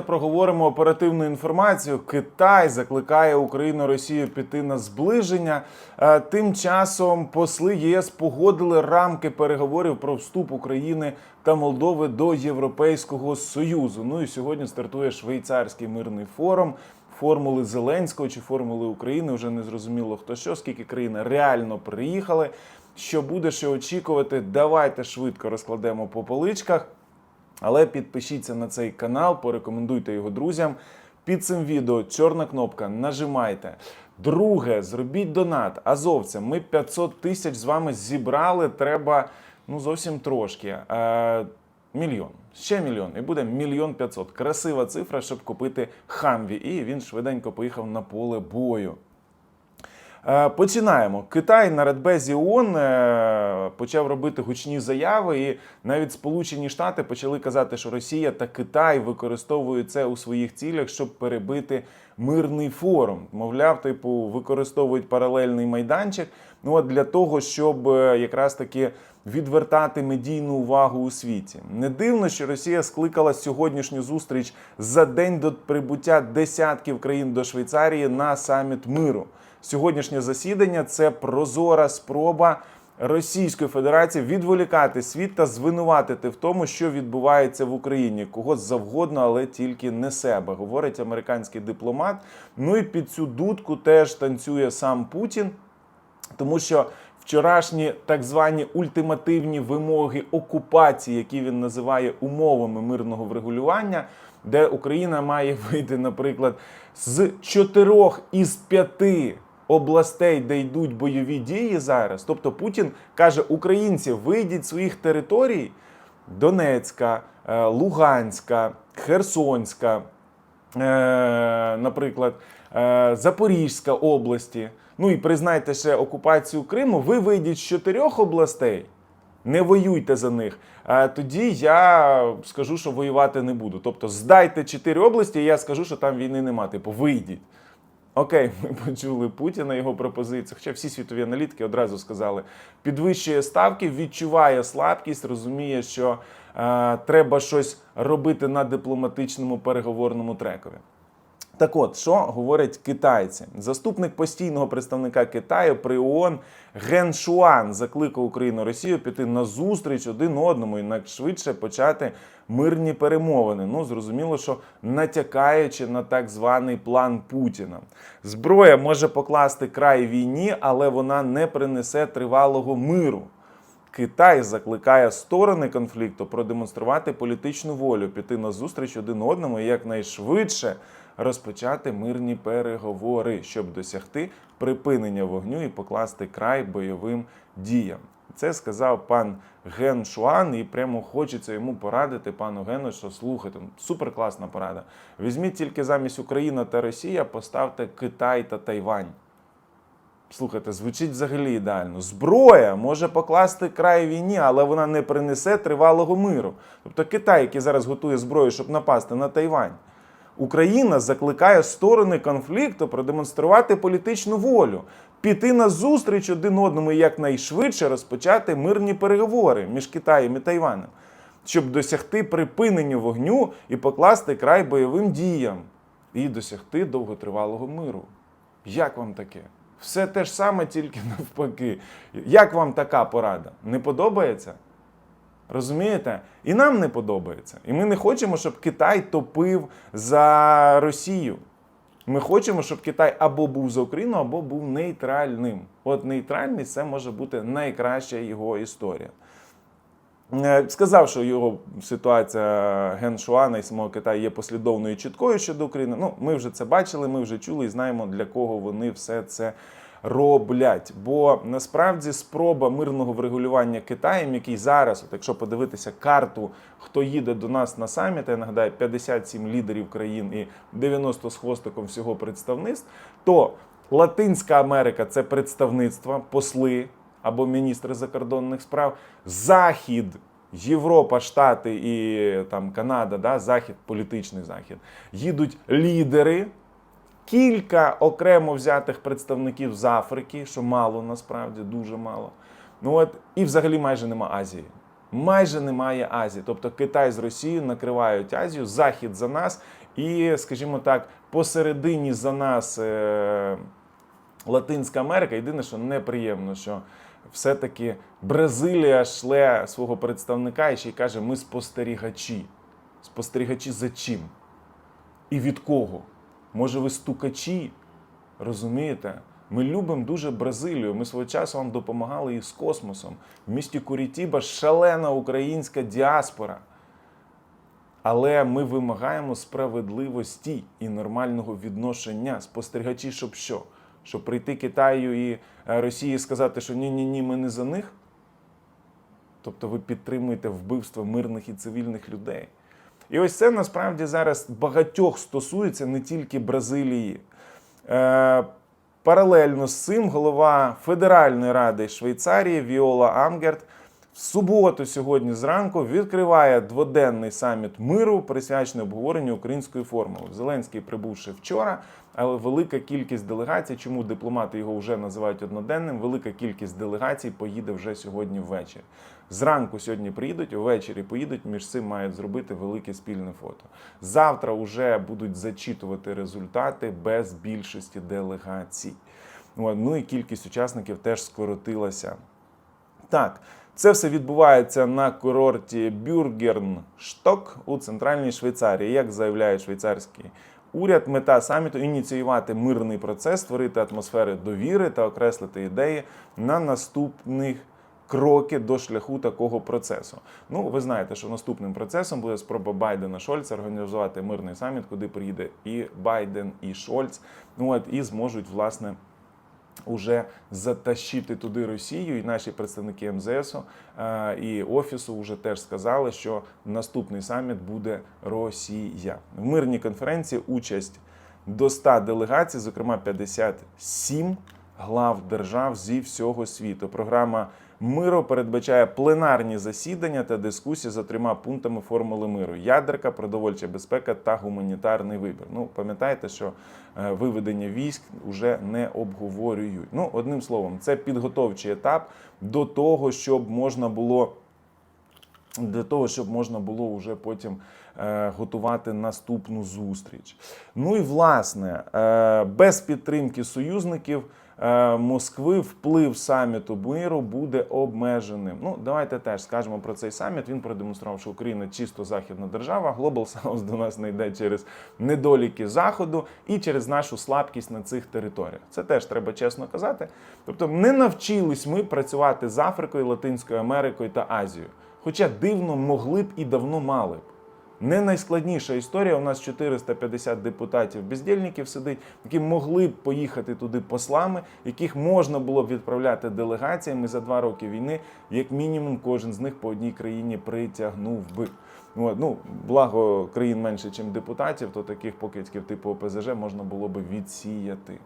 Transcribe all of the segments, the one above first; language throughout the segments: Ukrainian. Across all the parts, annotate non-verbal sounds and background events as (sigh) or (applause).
Проговоримо оперативну інформацію. Китай закликає Україну Росію піти на зближення. Е, Тим часом посли ЄС погодили рамки переговорів про вступ України та Молдови до Європейського Союзу. Ну і сьогодні стартує швейцарський мирний форум. Формули Зеленського чи формули України вже не зрозуміло хто що, скільки країн реально приїхали. Що буде, що очікувати? Давайте швидко розкладемо по поличках. Але підпишіться на цей канал, порекомендуйте його друзям. Під цим відео чорна кнопка, нажимайте. Друге, зробіть донат азовцям. Ми 500 тисяч з вами зібрали. Треба ну зовсім трошки. Е, мільйон. Ще мільйон. І буде мільйон п'ятсот. Красива цифра, щоб купити хамві. І він швиденько поїхав на поле бою. Е, Починаємо. Китай на Радбезі ООН е, почав робити гучні заяви, і навіть Сполучені Штати почали казати, що Росія та Китай використовують це у своїх цілях, щоб перебити мирний форум. Мовляв, типу, використовують паралельний майданчик. Ну от для того, щоб е, якраз таки відвертати медійну увагу у світі. Не дивно, що Росія скликала сьогоднішню зустріч за день до прибуття десятків країн до Швейцарії на саміт миру. Сьогоднішнє засідання це прозора спроба Російської Федерації відволікати світ та звинуватити в тому, що відбувається в Україні, кого завгодно, але тільки не себе, говорить американський дипломат. Ну і під цю дудку теж танцює сам Путін, тому що вчорашні так звані ультимативні вимоги окупації, які він називає умовами мирного врегулювання, де Україна має вийти, наприклад, з чотирьох із п'яти областей, де йдуть бойові дії зараз. Тобто Путін каже: українці, вийдіть з своїх територій Донецька, е, Луганська, Херсонська, е, наприклад, е, Запорізька області. Ну і признайте ще окупацію Криму. Ви вийдіть з чотирьох областей. Не воюйте за них. Тоді я скажу, що воювати не буду. Тобто, здайте чотири області, і я скажу, що там війни нема. Типу, вийдіть. Окей, (laughs) ми почули Путіна його пропозицію. Хоча всі світові аналітики одразу сказали, підвищує ставки, відчуває слабкість, розуміє, що е, треба щось робити на дипломатичному переговорному трекові. Так от, що говорять китайці? Заступник постійного представника Китаю при ООН Ген Шуан закликав Україну Росію піти на зустріч один одному і найшвидше почати мирні перемовини. Ну зрозуміло, що натякаючи на так званий план Путіна. Зброя може покласти край війні, але вона не принесе тривалого миру. Китай закликає сторони конфлікту продемонструвати політичну волю, піти на зустріч один одному і якнайшвидше розпочати мирні переговори, щоб досягти припинення вогню і покласти край бойовим діям. Це сказав пан Ген Шуан, і прямо хочеться йому порадити пану Гену, що слухайте, ну, суперкласна порада. Візьміть тільки замість Україна та Росія, поставте Китай та Тайвань. Слухайте, звучить взагалі ідеально. Зброя може покласти край війні, але вона не принесе тривалого миру. Тобто Китай, який зараз готує зброю, щоб напасти на Тайвань. Україна закликає сторони конфлікту продемонструвати політичну волю, піти на зустріч один одному і якнайшвидше розпочати мирні переговори між Китаєм і Тайванем, щоб досягти припинення вогню і покласти край бойовим діям, і досягти довготривалого миру. Як вам таке? Все те ж саме, тільки (laughs) навпаки. Як вам така порада? Не подобається? Розумієте? І нам не подобається. І ми не хочемо, щоб Китай топив за Росію. Ми хочемо, щоб Китай або був за Україну, або був нейтральним. От нейтральність це може бути найкраща його історія. Е, Сказав, що його ситуація Ген Шуана і самого Китаю є послідовною і чіткою щодо України. Ну, ми вже це бачили, ми вже чули і знаємо, для кого вони все це роблять. Бо насправді спроба мирного врегулювання Китаєм, який зараз, от якщо подивитися карту, хто їде до нас на саміт, я нагадаю, 57 лідерів країн і 90 з хвостиком всього представництв, то Латинська Америка це представництва, посли або міністри закордонних справ, Захід. Європа, Штати і там Канада, да, захід, політичний захід, їдуть лідери, кілька окремо взятих представників з Африки, що мало насправді дуже мало. Ну от і взагалі майже нема Азії. Майже немає Азії. Тобто Китай з Росією накривають Азію, Захід за нас. І, скажімо так, посередині за нас е, Латинська Америка. Єдине, що неприємно, що все-таки Бразилія шле свого представника і ще й каже: ми спостерігачі. Спостерігачі за чим? І від кого? Може, ви стукачі? Розумієте? Ми любимо дуже Бразилію. Ми свого часу вам допомагали і з космосом. В місті Курітіба шалена українська діаспора. Але ми вимагаємо справедливості і нормального відношення. Спостерігачі, щоб що? Щоб прийти Китаю і е, Росії сказати, що ні, ні, ні, ми не за них. Тобто ви підтримуєте вбивство мирних і цивільних людей. І ось це насправді зараз багатьох стосується не тільки Бразилії. Е, паралельно з цим голова Федеральної ради Швейцарії Віола Амгерт в суботу сьогодні зранку відкриває дводенний саміт миру, присвячений обговоренню української формули. Зеленський прибувши вчора, але велика кількість делегацій, чому дипломати його вже називають одноденним, велика кількість делегацій поїде вже сьогодні ввечері. Зранку сьогодні приїдуть, ввечері поїдуть, між цим мають зробити велике спільне фото. Завтра вже будуть зачитувати результати без більшості делегацій. Ну і кількість учасників теж скоротилася. Так, це все відбувається на курорті Бюргерншток у центральній Швейцарії. Як заявляє швейцарський уряд, мета саміту ініціювати мирний процес, створити атмосфери довіри та окреслити ідеї на наступних. Кроки до шляху такого процесу. Ну, ви знаєте, що наступним процесом буде спроба Байдена Шольца організувати мирний саміт, куди приїде і Байден, і Шольц. Ну от і зможуть власне уже затащити туди Росію, і наші представники МЗСу е, і офісу вже теж сказали, що наступний саміт буде Росія. В мирній конференції участь до 100 делегацій, зокрема 57 глав держав зі всього світу. Програма миру передбачає пленарні засідання та дискусії за трьома пунктами формули миру: ядерка, продовольча безпека та гуманітарний вибір. Ну пам'ятаєте, що е, виведення військ вже не обговорюють. Ну, одним словом, це підготовчий етап до того, щоб можна було. Для того, щоб можна було вже потім е, готувати наступну зустріч. Ну і власне, е, без підтримки союзників Москви вплив саміту миру буде обмеженим. Ну, давайте теж скажемо про цей саміт. Він продемонстрував, що Україна чисто західна держава. Global (laughs) South до нас не йде через недоліки заходу і через нашу слабкість на цих територіях. Це теж треба чесно казати. Тобто, не навчились ми працювати з Африкою, Латинською Америкою та Азією. Хоча дивно могли б і давно мали б. Не найскладніша історія. У нас 450 депутатів бездільників сидить, які могли б поїхати туди послами, яких можна було б відправляти делегаціями за два роки війни. Як мінімум, кожен з них по одній країні притягнув би. От, ну, благо країн менше, ніж депутатів, то таких покидьків типу ОПЗЖ можна було би відсіяти.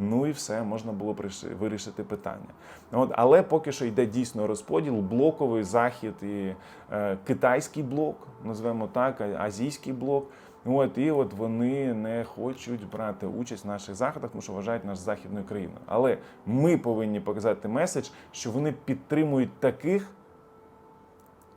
Ну і все, можна було вирішити питання. От, але поки що йде дійсно розподіл, блоковий захід і е, китайський блок, назвемо так, азійський блок. От, і от вони не хочуть брати участь в наших заходах, тому що вважають нас західною країною. Але ми повинні показати меседж, що вони підтримують таких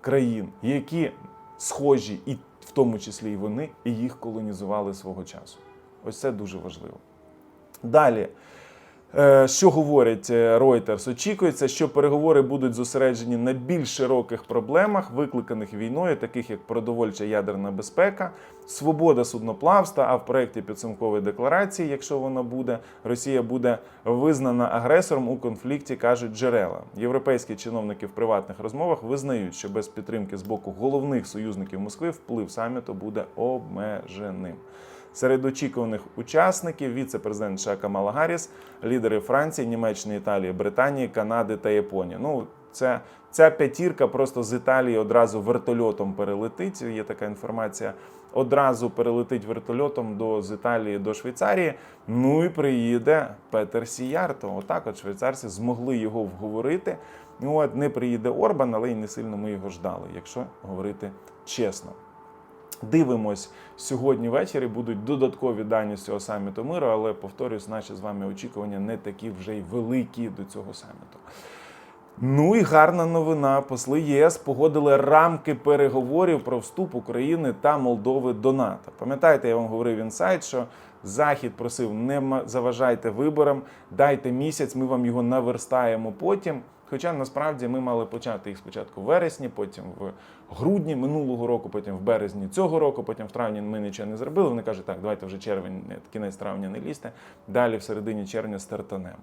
країн, які схожі, і в тому числі і вони, і їх колонізували свого часу. Ось це дуже важливо. Далі. Е, Що говорить е, Reuters? Очікується, що переговори будуть зосереджені на більш широких проблемах, викликаних війною, таких як продовольча ядерна безпека, свобода судноплавства. А в проєкті підсумкової декларації, якщо вона буде, Росія буде визнана агресором у конфлікті, кажуть джерела. Європейські чиновники в приватних розмовах визнають, що без підтримки з боку головних союзників Москви вплив саміту буде обмеженим. Серед очікуваних учасників віце-президент США Камала лідери Франції, Німеччини, Італії, Британії, Канади та Японії. Ну, це, ця п'ятірка просто з Італії одразу вертольотом перелетить. Є така інформація. Одразу перелетить вертольотом до з Італії до Швейцарії. Ну і приїде Петер Сіярто. Отак, от швейцарці змогли його вговорити. Ну, от не приїде Орбан, але й не сильно ми його ждали, якщо говорити чесно. Дивимось сьогодні ввечері. Будуть додаткові дані з цього саміту миру, але повторюсь, наші з вами очікування не такі вже й великі до цього саміту. Ну і гарна новина. Посли ЄС погодили рамки переговорів про вступ України та Молдови до НАТО. Пам'ятаєте, я вам говорив інсайт, що Захід просив не заважайте виборам, дайте місяць, ми вам його наверстаємо потім. Хоча насправді ми мали почати їх спочатку в вересні, потім в грудні минулого року, потім в березні цього року, потім в травні ми нічого не зробили. Вони кажуть, так, давайте вже червень, не- кінець травня не лізьте. Далі в середині червня стартанемо.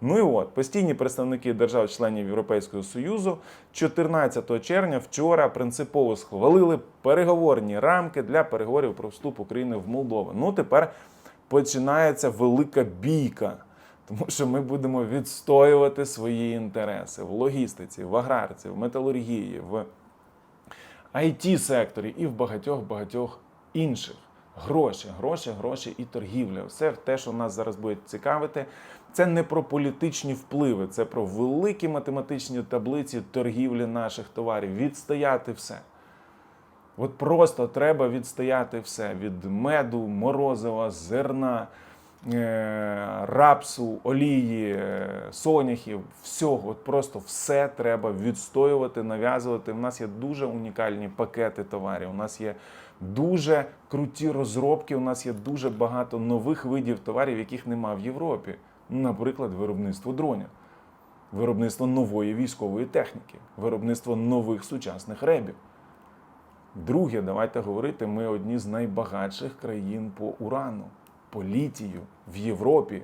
Ну і от постійні представники держав-членів Європейського Союзу 14 червня вчора принципово схвалили переговорні рамки для переговорів про вступ України в Молдову. Ну тепер починається велика бійка. Тому що ми будемо відстоювати свої інтереси в логістиці, в аграрці, в металургії, в it секторі і в багатьох багатьох інших. Гроші, гроші, гроші і торгівля. Все те, що нас зараз буде цікавити, це не про політичні впливи, це про великі математичні таблиці торгівлі наших товарів. Відстояти все. От просто треба відстояти все від меду, морозива, зерна, рапсу, олії, е, соняхів, всього. От просто все треба відстоювати, нав'язувати. У нас є дуже унікальні пакети товарів. У нас є дуже круті розробки. У нас є дуже багато нових видів товарів, яких нема в Європі. Наприклад, виробництво дронів, виробництво нової військової техніки, виробництво нових сучасних ребів. Друге, давайте говорити, ми одні з найбагатших країн по урану, по літію в Європі.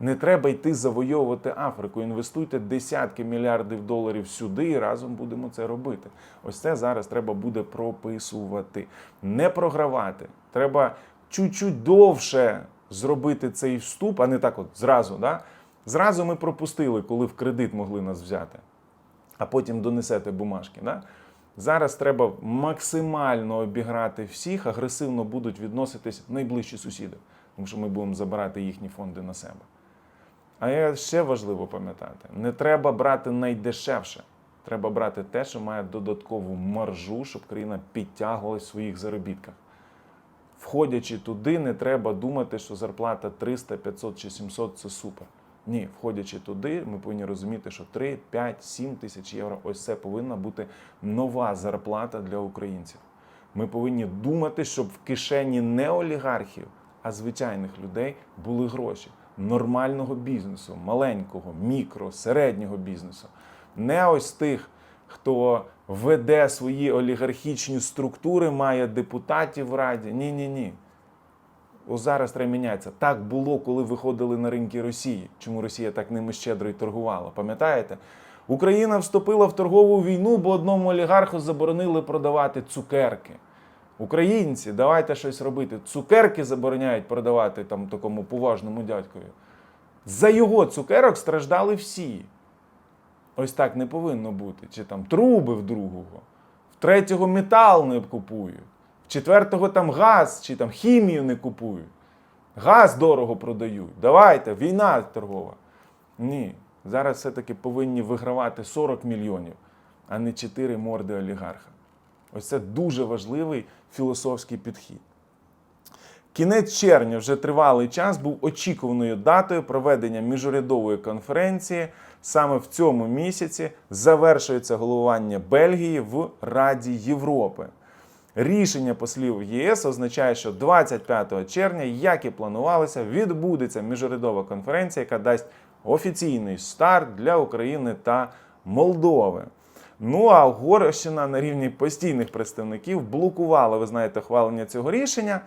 Не треба йти завойовувати Африку. Інвестуйте десятки мільярдів доларів сюди і разом будемо це робити. Ось це зараз треба буде прописувати, не програвати. Треба чуть-чуть довше зробити цей вступ, а не так, от зразу. Да? Зразу ми пропустили, коли в кредит могли нас взяти, а потім донесете бумажки. Да? Зараз треба максимально обіграти всіх, агресивно будуть відноситись найближчі сусіди, тому що ми будемо забирати їхні фонди на себе. А ще важливо пам'ятати: не треба брати найдешевше. Треба брати те, що має додаткову маржу, щоб країна підтягувалась в своїх заробітках. Входячи туди, не треба думати, що зарплата 300, 500 чи 700 це супер. Ні, входячи туди, ми повинні розуміти, що 3, 5, 7 тисяч євро ось це повинна бути нова зарплата для українців. Ми повинні думати, щоб в кишені не олігархів, а звичайних людей були гроші нормального бізнесу, маленького, мікро, середнього бізнесу. Не ось тих, хто веде свої олігархічні структури, має депутатів в раді. Ні, ні, ні. Ось зараз треба мінятися. Так було, коли виходили на ринки Росії. Чому Росія так ними щедро й торгувала? Пам'ятаєте? Україна вступила в торгову війну, бо одному олігарху заборонили продавати цукерки. Українці, давайте щось робити. Цукерки забороняють продавати там такому поважному дядькові. За його цукерок страждали всі. Ось так не повинно бути. Чи там труби в другого, в третього метал не купують, четвертого там газ чи там хімію не купують. Газ дорого продають. Давайте, війна торгова. Ні. Зараз все-таки повинні вигравати 40 мільйонів, а не 4 морди олігарха. Ось це дуже важливий філософський підхід. Кінець червня вже тривалий час був очікуваною датою проведення міжурядової конференції. Саме в цьому місяці завершується головування Бельгії в Раді Європи. Рішення послів ЄС означає, що 25 червня, як і планувалося, відбудеться міжурядова конференція, яка дасть офіційний старт для України та Молдови. Ну а Угорщина на рівні постійних представників блокувала, ви знаєте, ухвалення цього рішення.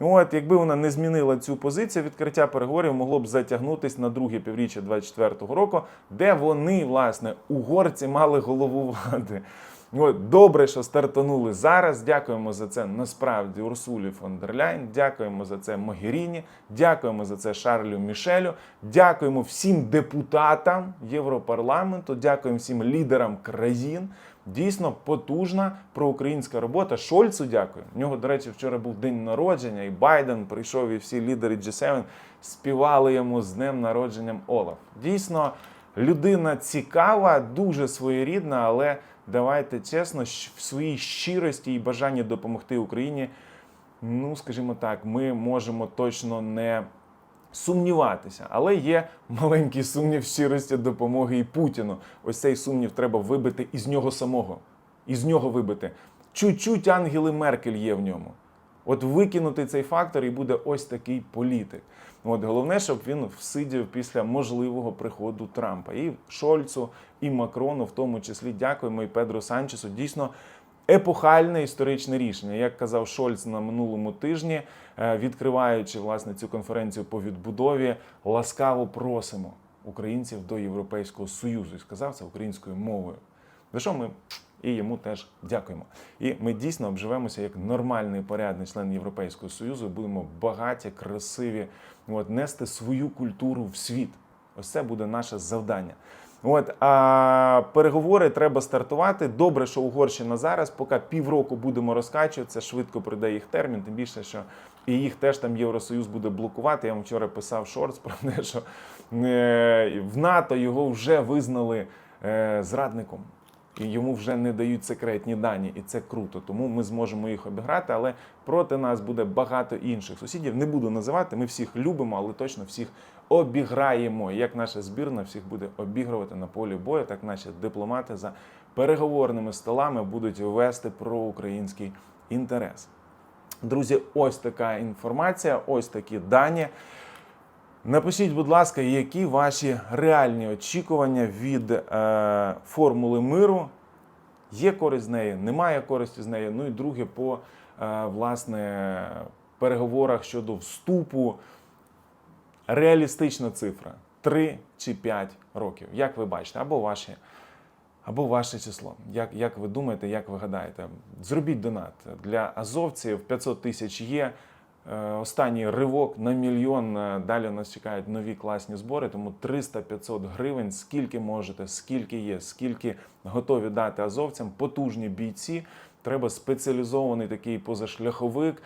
От, якби вона не змінила цю позицію, відкриття переговорів могло б затягнутися на друге півріччя 2024 року, де вони, власне, угорці мали головувати. От, добре, що стартанули зараз. Дякуємо за це насправді Урсулі фон дер Ляйн, Дякуємо за це Могеріні, дякуємо за це Шарлю Мішелю. Дякуємо всім депутатам Європарламенту, дякуємо всім лідерам країн. Дійсно потужна проукраїнська робота. Шольцу дякую. У нього, до речі, вчора був день народження, і Байден прийшов, і всі лідери G7 співали йому з днем народженням Олаф. Дійсно, людина цікава, дуже своєрідна, але давайте чесно, в своїй щирості і бажанні допомогти Україні. Ну, скажімо так, ми можемо точно не сумніватися. Але є маленький сумнів щирості допомоги і Путіну. Ось цей сумнів треба вибити із нього самого. Із нього вибити. Чуть-чуть Ангели Меркель є в ньому. От викинути цей фактор і буде ось такий політик. От головне, щоб він всидів після можливого приходу Трампа. І Шольцу, і Макрону, в тому числі дякуємо, і Педро Санчесу. Дійсно епохальне історичне рішення. Як казав Шольц на минулому тижні, е, відкриваючи власне цю конференцію по відбудові, ласкаво просимо українців до Європейського Союзу. І сказав це українською мовою. За що ми і йому теж дякуємо. І ми дійсно обживемося як нормальний порядний член Європейського Союзу. Будемо багаті, красиві, от, нести свою культуру в світ. Ось це буде наше завдання. От а переговори треба стартувати. Добре, що Угорщина зараз, поки півроку будемо розкачувати, це швидко пройде їх термін. Тим більше, що і їх теж там Євросоюз буде блокувати. Я вам вчора писав шортс про те, що е, в НАТО його вже визнали е, зрадником. Йому вже не дають секретні дані, і це круто. Тому ми зможемо їх обіграти, але проти нас буде багато інших сусідів. Не буду називати. Ми всіх любимо, але точно всіх обіграємо. Як наша збірна всіх буде обігрувати на полі бою, так наші дипломати за переговорними столами будуть вести проукраїнський інтерес. Друзі, ось така інформація, ось такі дані. Напишіть, будь ласка, які ваші реальні очікування від е, формули миру? Є користь з неї, немає користі з неї. Ну і друге, по е, власне переговорах щодо вступу. Реалістична цифра 3 чи 5 років. Як ви бачите, або ваші, або ваше число. Як, як ви думаєте, як ви гадаєте? Зробіть донат для азовців 500 тисяч є. Е, Останній ривок на мільйон. Е, Далі нас чекають нові класні збори. Тому 300-500 гривень. Скільки можете, скільки є, скільки готові дати азовцям, потужні бійці. Треба спеціалізований такий позашляховик,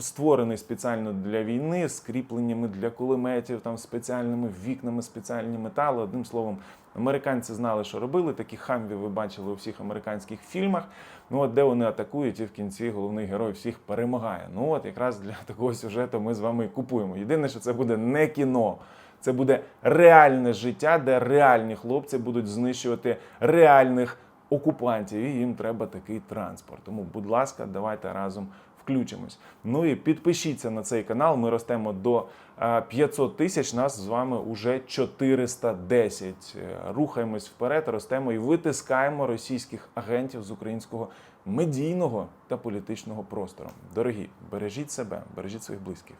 створений спеціально для війни, з кріпленнями для кулеметів, там спеціальними вікнами, спеціальні метали. Одним словом, американці знали, що робили. Такі хамві ви бачили у всіх американських фільмах. Ну от де вони атакують, і в кінці головний герой всіх перемагає. Ну от якраз для такого сюжету ми з вами і купуємо. Єдине, що це буде не кіно. Це буде реальне життя, де реальні хлопці будуть знищувати реальних окупантів. І їм треба такий транспорт. Тому, будь ласка, давайте разом включимось. Ну і підпишіться на цей канал. Ми ростемо до е, 500 тисяч. Нас з вами уже 410. Е, Рухаємось вперед, ростемо і витискаємо російських агентів з українського медійного та політичного простору. Дорогі, бережіть себе, бережіть своїх близьких.